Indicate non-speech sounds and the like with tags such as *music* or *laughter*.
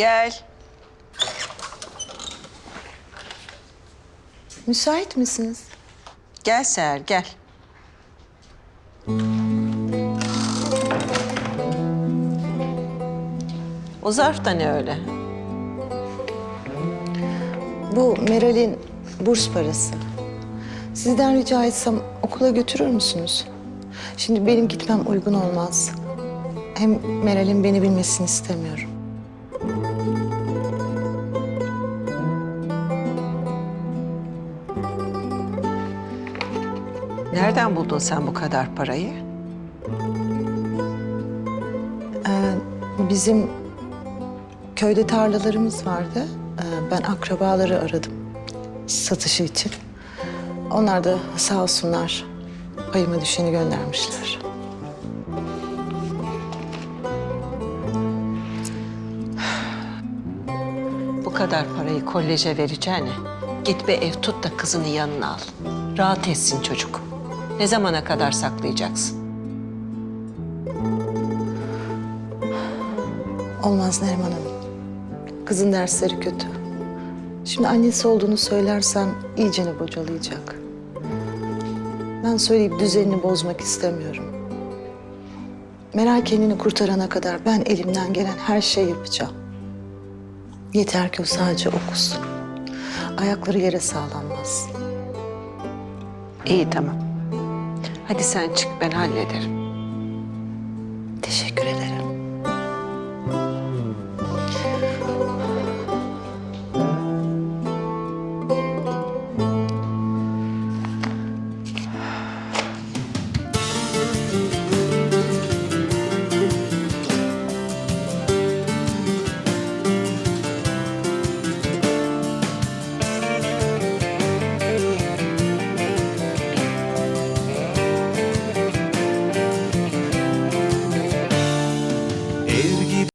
Gel. Müsait misiniz? Gel Seher gel. O zarf da ne öyle? Bu Meral'in burs parası. Sizden rica etsem okula götürür müsünüz? Şimdi benim gitmem uygun olmaz. Hem Meral'in beni bilmesini istemiyorum. Nereden buldun sen bu kadar parayı? Bizim köyde tarlalarımız vardı. Ee, Ben akrabaları aradım satışı için. Onlar da sağ olsunlar payıma düşeni göndermişler. *sighs* Bu kadar parayı koleje vereceğine git bir ev tut da kızını yanına al. Rahat etsin çocuk. Ne zamana kadar saklayacaksın? Olmaz Neriman Hanım. Kızın dersleri kötü. Şimdi annesi olduğunu söylersem iyicene bocalayacak. Ben söyleyip düzenini bozmak istemiyorum. Meral kendini kurtarana kadar ben elimden gelen her şeyi yapacağım. Yeter ki o sadece okusun. Ayakları yere sağlanmaz. İyi tamam. Hadi sen çık ben hallederim. Teşekkür ederim.